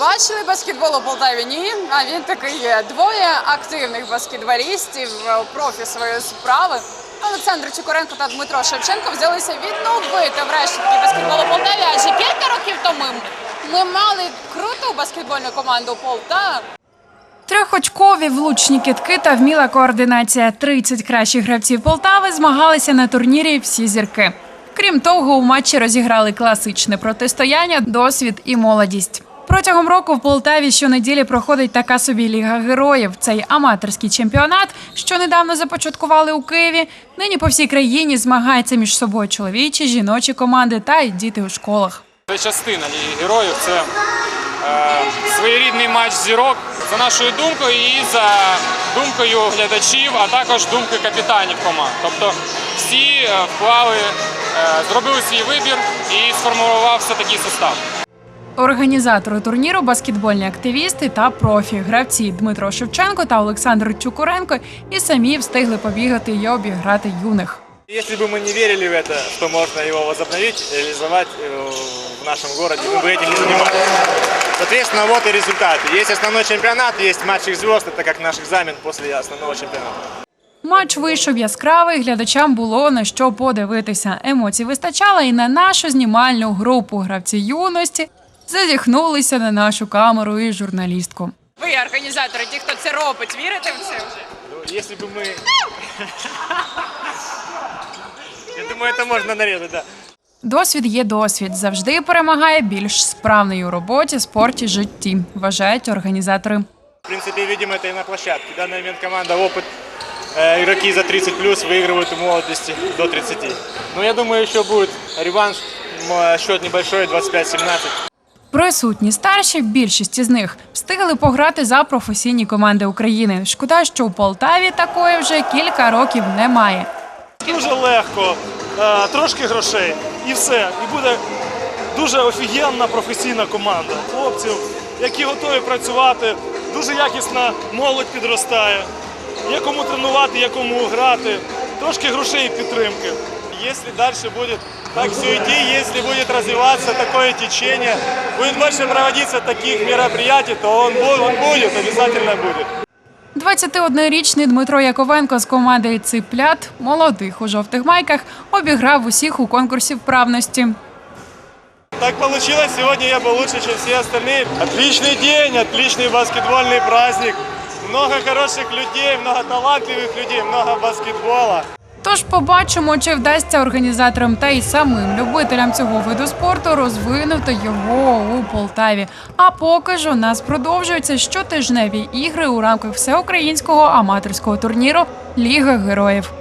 Бачили баскетбол у Полтаві? Ні, а він такий є. Двоє активних баскетболістів, е, профі своєї справи. Олександр Чукоренко та Дмитро Шевченко взялися відновити врешті таки баскетбол у Полтаві. Адже кілька років тому ми мали круту баскетбольну команду Полтава. Трьохочкові влучні китки та вміла координація. 30 кращих гравців Полтави змагалися на турнірі всі зірки. Крім того, у матчі розіграли класичне протистояння, досвід і молодість. Протягом року в Полтаві щонеділі проходить така собі ліга героїв. Цей аматорський чемпіонат, що недавно започаткували у Києві. Нині по всій країні змагаються між собою чоловічі, жіночі команди та й діти у школах. Це частина Ліги героїв. Це е, своєрідний матч зірок за нашою думкою і за думкою глядачів, а також думкою капітанів команд. Тобто всі е, вклали, е, зробили свій вибір і сформувався такий состав. Організатори турніру баскетбольні активісти та профі гравці Дмитро Шевченко та Олександр Чукуренко і самі встигли побігати й обіграти юних. Если бы мы не верили в это, что можно его возобновить, реализовать э, в нашем городе, мы бы этим не занимались. Соответственно, вот и результаты. Есть основной чемпионат, есть матч их звезд, это как наш экзамен после основного чемпионата. Матч вийшов яскравий. Глядачам було на що подивитися. Емоцій вистачало і на нашу знімальну групу. Гравці юності зазіхнулися на нашу камеру і журналістку. Ви організатори, ті, хто це робить, вірите в це вже? Ну, Если бы мы... Я думаю, это можно нарезать, да. Досвід є досвід. Завжди перемагає більш справний у роботі, спорті, житті. Вважають організатори. В принципе, видим это и на площадке. Данный момент команда опыт. Э, Игроки за 30 плюс выигрывают у молодости до 30. Но я думаю, еще будет реванш. М, Счет небольшой, 25-17. Присутні старші, більшість із них встигли пограти за професійні команди України. Шкода, що у Полтаві такої вже кілька років немає. Дуже легко, е, трошки грошей і все. І буде дуже офігенна професійна команда хлопців, які готові працювати. Дуже якісна молодь підростає. Є кому тренувати, є кому грати. Трошки грошей і підтримки. Если дальше будет так все идти, если будет развиваться такое течение, будет больше проводиться таких мероприятий, то он, бу- он будет, обязательно будет. 21-річний Дмитро Яковенко з команди Циплят, молодих у жовтих майках, обіграв усіх у конкурсі вправності. Так получилось, сегодня я был лучше, чем все остальные. Отличный день, отличный баскетбольный праздник. Много хороших людей, много талантливых людей, много баскетбола. Тож побачимо, чи вдасться організаторам та й самим любителям цього виду спорту розвинути його у Полтаві. А поки ж у нас продовжуються щотижневі ігри у рамках всеукраїнського аматорського турніру Ліга героїв.